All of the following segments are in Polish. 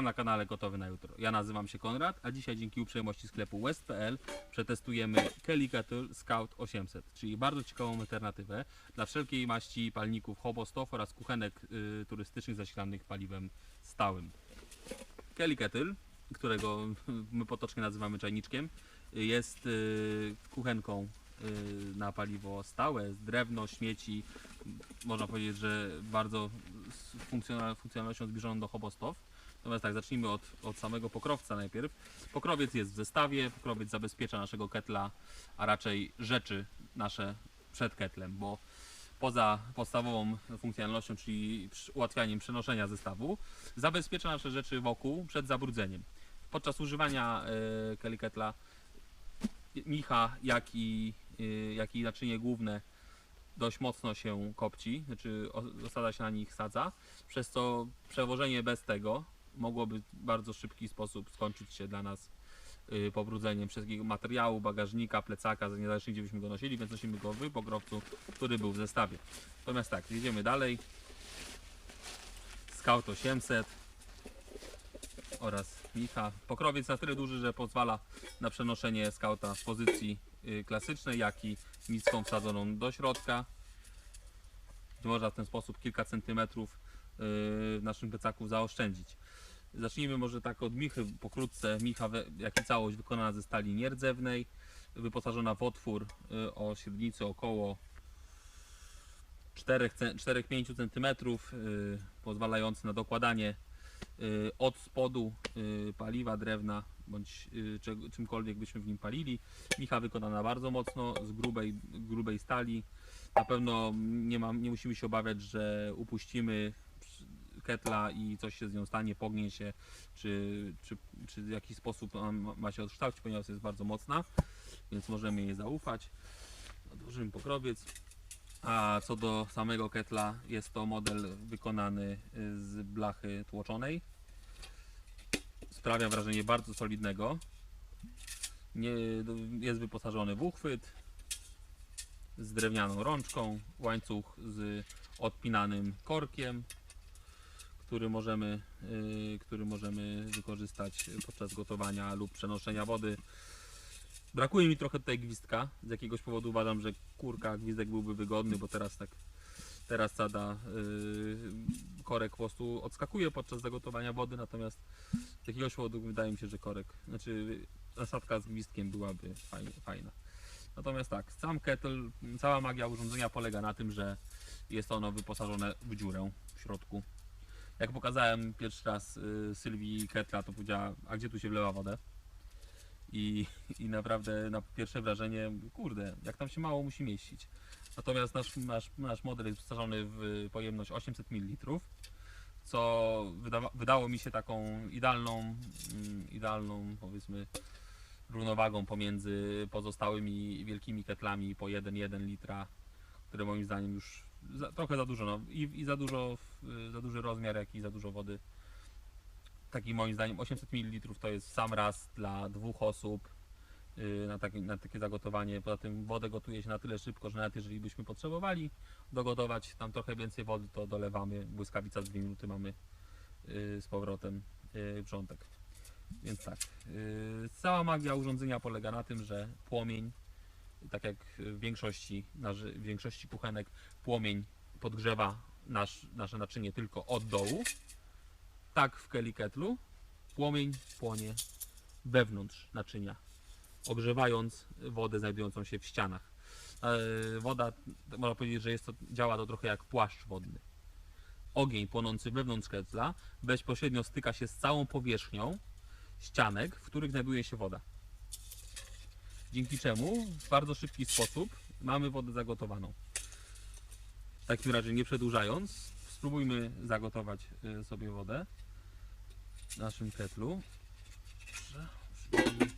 Witam na kanale Gotowy na Jutro. Ja nazywam się Konrad, a dzisiaj dzięki uprzejmości sklepu West.pl przetestujemy Kettle Scout 800, czyli bardzo ciekawą alternatywę dla wszelkiej maści palników hobostow oraz kuchenek y, turystycznych zasilanych paliwem stałym. Kettle, którego my potocznie nazywamy czajniczkiem, y, jest y, kuchenką y, na paliwo stałe, z drewno, śmieci, można powiedzieć, że bardzo funkcjonalnością zbliżoną do hobostow. Natomiast tak, zacznijmy od, od samego pokrowca najpierw. Pokrowiec jest w zestawie, pokrowiec zabezpiecza naszego ketla, a raczej rzeczy nasze przed ketlem, bo poza podstawową funkcjonalnością, czyli ułatwianiem przenoszenia zestawu, zabezpiecza nasze rzeczy wokół przed zabrudzeniem. Podczas używania e, Kelly Ketla micha, jak i, e, jak i naczynie główne dość mocno się kopci, znaczy osada się na nich sadza, przez co przewożenie bez tego mogłoby w bardzo szybki sposób skończyć się dla nas y, pobrudzeniem wszystkiego materiału, bagażnika, plecaka, niezależnie gdzie byśmy go nosili, więc nosimy go w pogrowcu, który był w zestawie. Natomiast tak, jedziemy dalej. Scout 800 oraz Micha. Pokrowiec na tyle duży, że pozwala na przenoszenie skauta z pozycji y, klasycznej, jak i miską wsadzoną do środka. Można w ten sposób kilka centymetrów y, w naszym plecaku zaoszczędzić. Zacznijmy może tak od michy pokrótce. Micha, jak i całość wykonana ze stali nierdzewnej, wyposażona w otwór y, o średnicy około 4-5 cm, y, pozwalający na dokładanie y, od spodu paliwa, drewna bądź czymkolwiek byśmy w nim palili. Micha wykonana bardzo mocno, z grubej, grubej stali. Na pewno nie, mam, nie musimy się obawiać, że upuścimy ketla i coś się z nią stanie, pognie się, czy, czy, czy w jakiś sposób ma się odkształcić, ponieważ jest bardzo mocna, więc możemy jej zaufać. Odłożymy pokrowiec. A co do samego ketla, jest to model wykonany y, z blachy tłoczonej. Sprawia wrażenie bardzo solidnego. Nie, jest wyposażony w uchwyt z drewnianą rączką, łańcuch z odpinanym korkiem, który możemy, y, który możemy wykorzystać podczas gotowania lub przenoszenia wody. Brakuje mi trochę tutaj gwizdka. Z jakiegoś powodu uważam, że kurka gwizdek byłby wygodny, bo teraz tak teraz sada y, korek po prostu odskakuje podczas zagotowania wody, natomiast z jakiegoś powodu wydaje mi się, że korek, znaczy nasadka z gwizdkiem byłaby fajnie, fajna. Natomiast tak, sam kettle, cała magia urządzenia polega na tym, że jest ono wyposażone w dziurę w środku. Jak pokazałem pierwszy raz y, Sylwii Ketla, to powiedziała, a gdzie tu się wlewa wodę? I, I naprawdę na pierwsze wrażenie, kurde, jak tam się mało musi mieścić. Natomiast nasz, nasz, nasz model jest wyposażony w pojemność 800 ml, co wydawa, wydało mi się taką idealną, mm, idealną powiedzmy równowagą pomiędzy pozostałymi wielkimi ketlami po 1,1 litra, które moim zdaniem już za, trochę za dużo, no, i, i za dużo, za duży rozmiar, jak i za dużo wody. Taki moim zdaniem 800 ml to jest sam raz dla dwóch osób yy, na, takie, na takie zagotowanie. Poza tym wodę gotuje się na tyle szybko, że nawet jeżeli byśmy potrzebowali dogotować tam trochę więcej wody, to dolewamy, błyskawica 2 minuty mamy yy, z powrotem yy, wrzątek. Więc tak, cała magia urządzenia polega na tym, że płomień, tak jak w większości, w większości kuchenek, płomień podgrzewa nasz, nasze naczynie tylko od dołu. Tak w Kelly Kettlu płomień płonie wewnątrz naczynia, ogrzewając wodę znajdującą się w ścianach. E, Woda, można powiedzieć, że jest to, działa to trochę jak płaszcz wodny. Ogień płonący wewnątrz ketla bezpośrednio styka się z całą powierzchnią ścianek, w których znajduje się woda. Dzięki czemu w bardzo szybki sposób mamy wodę zagotowaną. W takim razie nie przedłużając, spróbujmy zagotować y, sobie wodę w naszym ketlu. Dobrze, przyjmijmy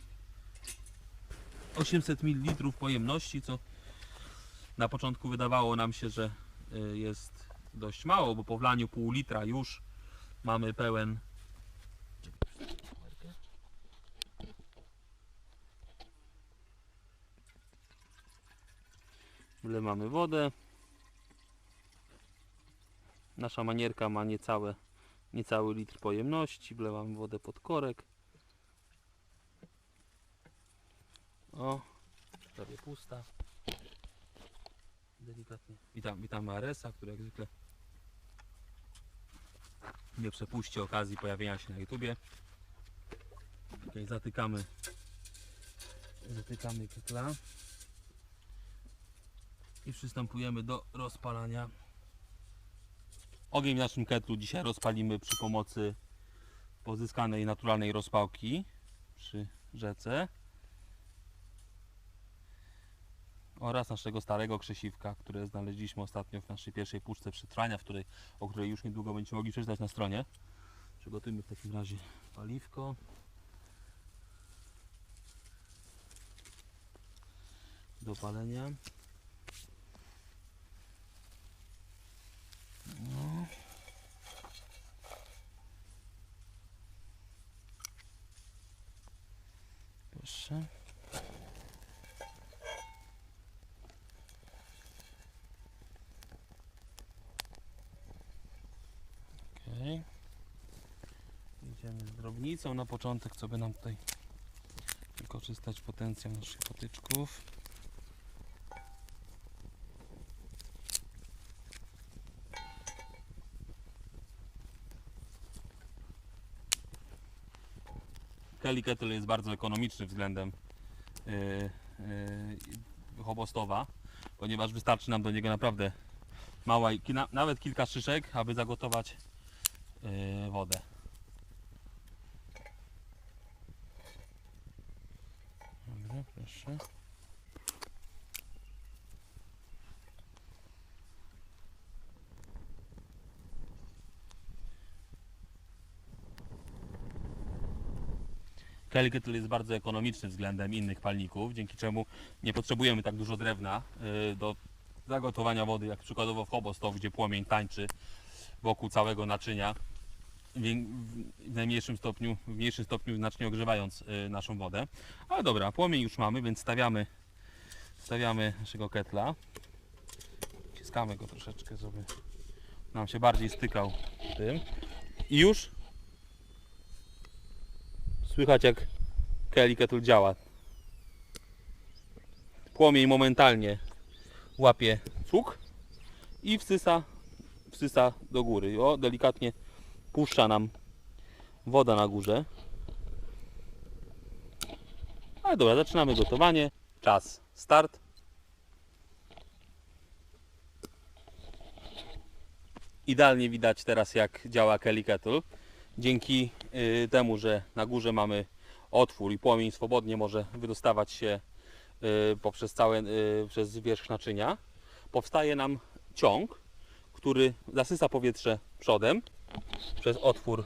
800 ml pojemności, co na początku wydawało nam się, że y, jest dość mało, bo po wlaniu pół litra już mamy pełen Wlewamy wodę. Nasza manierka ma niecałe Niecały litr pojemności, wlewamy wodę pod korek. O, prawie pusta. Delikatnie. Witam, witamy Aresa, który jak zwykle nie przepuści okazji pojawienia się na YouTubie. Tutaj zatykamy zatykamy ketla i przystępujemy do rozpalania. Ogień w naszym ketlu dzisiaj rozpalimy przy pomocy pozyskanej naturalnej rozpałki przy rzece oraz naszego starego krzesiwka, które znaleźliśmy ostatnio w naszej pierwszej puszce przetrwania, w której, o której już niedługo będziecie mogli przeczytać na stronie. Przygotujmy w takim razie paliwko. do palenia. No. Proszę. Okej. Idziemy z drobnicą na początek, co by nam tutaj wykorzystać potencjał naszych patyczków. Kelly Kettle jest bardzo ekonomiczny względem yy, yy, chobostowa, ponieważ wystarczy nam do niego naprawdę mała, ki- na- nawet kilka szyszek, aby zagotować yy, wodę. Dobra, proszę. Kelly Kettle jest bardzo ekonomiczny względem innych palników, dzięki czemu nie potrzebujemy tak dużo drewna y, do zagotowania wody, jak przykładowo w Hobostow, gdzie płomień tańczy wokół całego naczynia, w najmniejszym stopniu, w mniejszym stopniu znacznie ogrzewając y, naszą wodę. Ale dobra, płomień już mamy, więc stawiamy, stawiamy naszego ketla. Wciskamy go troszeczkę, żeby nam się bardziej stykał tym. I już Słychać jak Kelly Kettle działa. Płomień momentalnie łapie cuk i wsysa, wsysa do góry. O, delikatnie puszcza nam woda na górze. Ale dobra, zaczynamy gotowanie. Czas start. Idealnie widać teraz jak działa Kelly Kettle. Dzięki temu, że na górze mamy otwór i płomień swobodnie może wydostawać się y, poprzez całe, y, przez wierzch naczynia, powstaje nam ciąg, który zasysa powietrze przodem przez otwór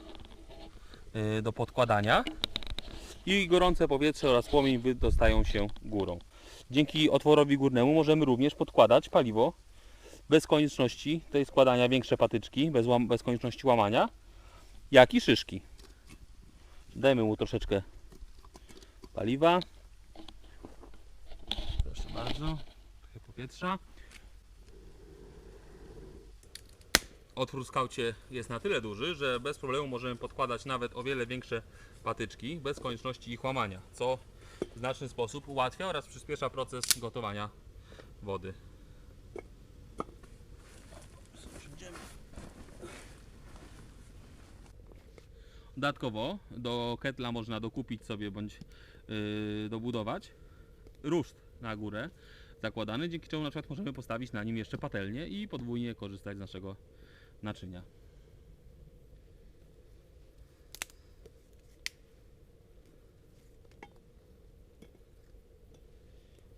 y, do podkładania i gorące powietrze oraz płomień wydostają się górą. Dzięki otworowi górnemu możemy również podkładać paliwo bez konieczności tej składania większe patyczki, bez, bez konieczności łamania jak i szyszki. Dajmy mu troszeczkę paliwa. Proszę bardzo. Trochę powietrza. Otwór w skaucie jest na tyle duży, że bez problemu możemy podkładać nawet o wiele większe patyczki bez konieczności ich łamania, co w znaczny sposób ułatwia oraz przyspiesza proces gotowania wody. Dodatkowo do ketla można dokupić sobie bądź yy, dobudować ruszt na górę zakładany, dzięki czemu na przykład możemy postawić na nim jeszcze patelnię i podwójnie korzystać z naszego naczynia.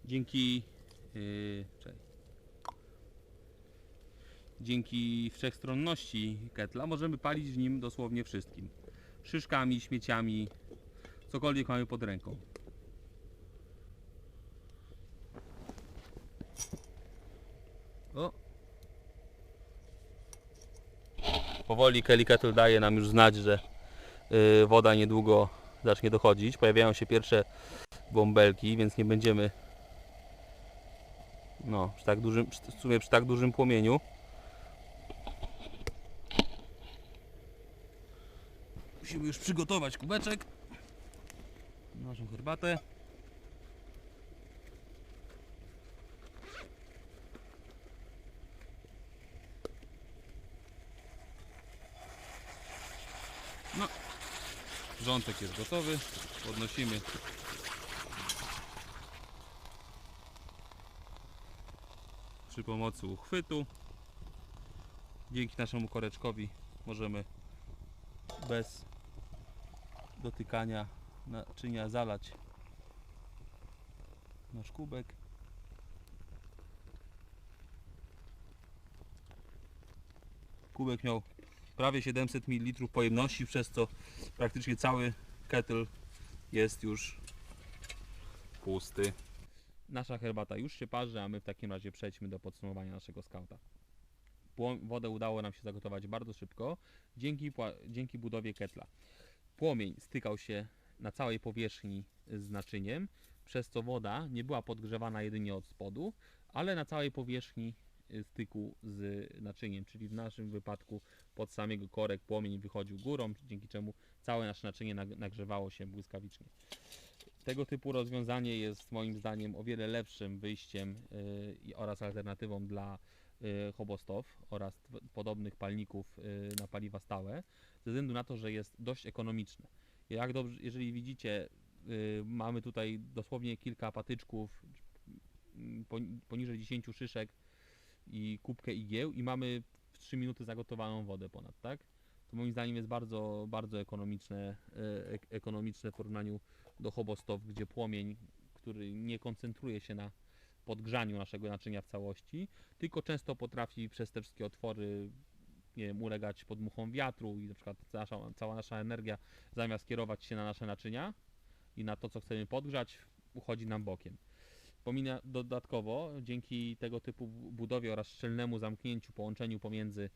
Dzięki yy. Dzięki wszechstronności ketla możemy palić w nim dosłownie wszystkim. Szyszkami, śmieciami, cokolwiek mamy pod ręką. O. Powoli Kelly daje nam już znać, że y, woda niedługo zacznie dochodzić. Pojawiają się pierwsze bąbelki, więc nie będziemy no, przy tak dużym, w sumie przy tak dużym płomieniu Musimy już przygotować kubeczek. Naszą herbatę. No, Rządek jest gotowy. Podnosimy. Przy pomocy uchwytu. Dzięki naszemu koreczkowi możemy bez dotykania naczynia zalać nasz kubek. Kubek miał prawie 700 ml pojemności, przez co praktycznie cały kettle jest już pusty. Nasza herbata już się parzy, a my w takim razie przejdźmy do podsumowania naszego skauta. Wodę udało nam się zagotować bardzo szybko dzięki, dzięki budowie ketla. Płomień stykał się na całej powierzchni z naczyniem, przez co woda nie była podgrzewana jedynie od spodu, ale na całej powierzchni y, styku z naczyniem, czyli w naszym wypadku pod samego korek płomień wychodził górą, dzięki czemu całe nasze naczynie nag- nagrzewało się błyskawicznie. Tego typu rozwiązanie jest moim zdaniem o wiele lepszym wyjściem y, oraz alternatywą dla hobostow oraz podobnych palników y, na paliwa stałe, ze względu na to, że jest dość ekonomiczne. Jak dobrze, jeżeli widzicie, y, mamy tutaj dosłownie kilka patyczków, mm, poni- poniżej 10 szyszek i kubkę igieł i mamy w 3 minuty zagotowaną wodę ponad, tak? To moim zdaniem jest bardzo, bardzo ekonomiczne, ek- ekonomiczne w porównaniu do hobostow, gdzie płomień, który nie koncentruje się na podgrzaniu naszego naczynia w całości, tylko często potrafi przez te wszystkie otwory nie wiem, ulegać podmuchom wiatru i na przykład nasza, cała nasza energia zamiast kierować się na nasze naczynia i na to, co chcemy podgrzać, uchodzi nam bokiem. Pomina dodatkowo, dzięki tego typu bu- budowie oraz szczelnemu zamknięciu, połączeniu pomiędzy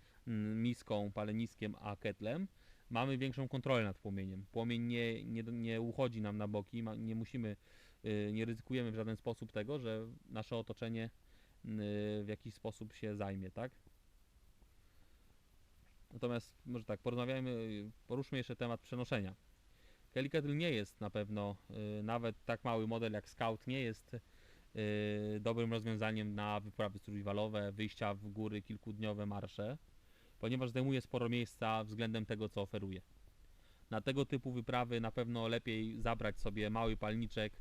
miską, paleniskiem a ketlem, mamy większą kontrolę nad płomieniem. Płomień nie, nie, nie uchodzi nam na boki, nie musimy, nie ryzykujemy w żaden sposób tego, że nasze otoczenie y, w jakiś sposób się zajmie, tak? Natomiast może tak, porozmawiajmy, y, poruszmy jeszcze temat przenoszenia. Kettle nie jest na pewno, y, nawet tak mały model jak Scout nie jest y, dobrym rozwiązaniem na wyprawy survivalowe, wyjścia w góry, kilkudniowe marsze, ponieważ zajmuje sporo miejsca względem tego, co oferuje. Na tego typu wyprawy na pewno lepiej zabrać sobie mały palniczek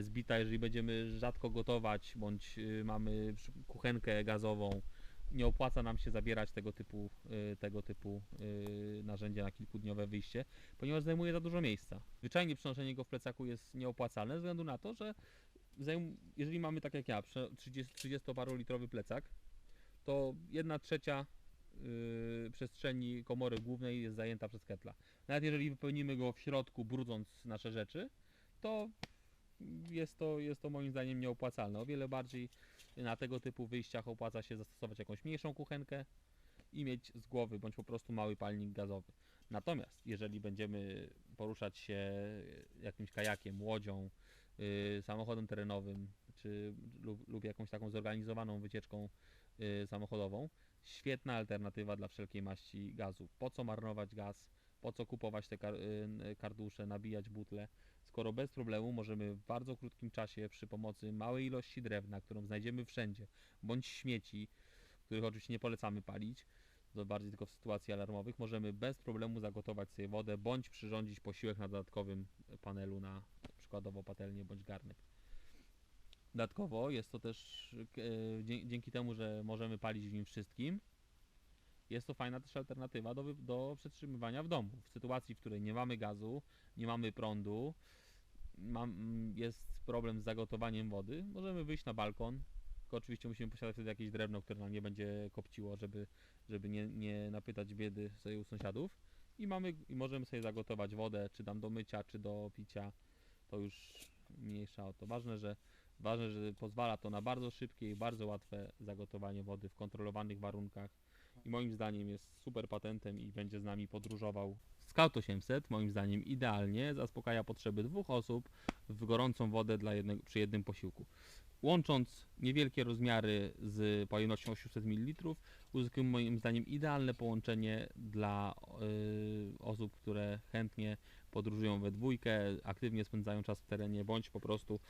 zbita, jeżeli będziemy rzadko gotować, bądź y, mamy kuchenkę gazową. Nie opłaca nam się zabierać tego typu, y, tego typu y, narzędzia na kilkudniowe wyjście, ponieważ zajmuje za dużo miejsca. Zwyczajnie przenoszenie go w plecaku jest nieopłacalne ze względu na to, że jeżeli mamy tak jak ja, prze- 30 30-parolitrowy plecak, to jedna trzecia yy, przestrzeni komory głównej jest zajęta przez ketla. Nawet jeżeli wypełnimy go w środku, brudząc nasze rzeczy, to jest to, jest to moim zdaniem nieopłacalne. O wiele bardziej na tego typu wyjściach opłaca się zastosować jakąś mniejszą kuchenkę i mieć z głowy, bądź po prostu mały palnik gazowy. Natomiast jeżeli będziemy poruszać się jakimś kajakiem, łodzią, y, samochodem terenowym, czy lub, lub jakąś taką zorganizowaną wycieczką y, samochodową, świetna alternatywa dla wszelkiej maści gazu. Po co marnować gaz? Po co kupować te kar- y, kardusze, nabijać butle, skoro bez problemu możemy w bardzo krótkim czasie przy pomocy małej ilości drewna, którą znajdziemy wszędzie, bądź śmieci, których oczywiście nie polecamy palić, to bardziej tylko w sytuacji alarmowych, możemy bez problemu zagotować sobie wodę, bądź przyrządzić posiłek na dodatkowym panelu na przykładowo patelnię bądź garnek. Dodatkowo jest to też e, dzięki temu, że możemy palić w nim wszystkim, jest to fajna też alternatywa do, do przetrzymywania w domu. W sytuacji, w której nie mamy gazu, nie mamy prądu, mam, jest problem z zagotowaniem wody, możemy wyjść na balkon, tylko oczywiście musimy posiadać wtedy jakieś drewno, które nam nie będzie kopciło, żeby, żeby nie, nie napytać biedy sobie u sąsiadów. I, mamy, I możemy sobie zagotować wodę, czy tam do mycia, czy do picia. To już mniejsza o to. Ważne, że, ważne, że pozwala to na bardzo szybkie i bardzo łatwe zagotowanie wody w kontrolowanych warunkach. I moim zdaniem jest super patentem i będzie z nami podróżował. Scout 800 moim zdaniem idealnie zaspokaja potrzeby dwóch osób w gorącą wodę dla jednego, przy jednym posiłku. Łącząc niewielkie rozmiary z pojemnością 800 ml, uzyskujemy moim zdaniem idealne połączenie dla y, osób, które chętnie podróżują we dwójkę, aktywnie spędzają czas w terenie, bądź po prostu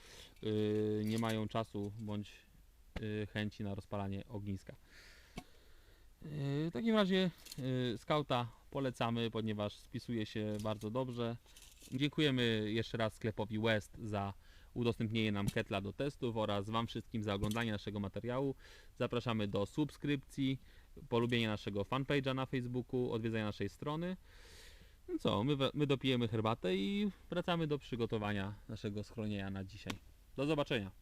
y, nie mają czasu, bądź y, chęci na rozpalanie ogniska. Y, W takim razie y, Skauta polecamy, ponieważ spisuje się bardzo dobrze. Dziękujemy jeszcze raz sklepowi West za udostępnienie nam ketla do testów oraz Wam wszystkim za oglądanie naszego materiału. Zapraszamy do subskrypcji, polubienia naszego fanpage'a na Facebooku, odwiedzania naszej strony. No co, my, my dopijemy herbatę i wracamy do przygotowania naszego schronienia na dzisiaj. Do zobaczenia.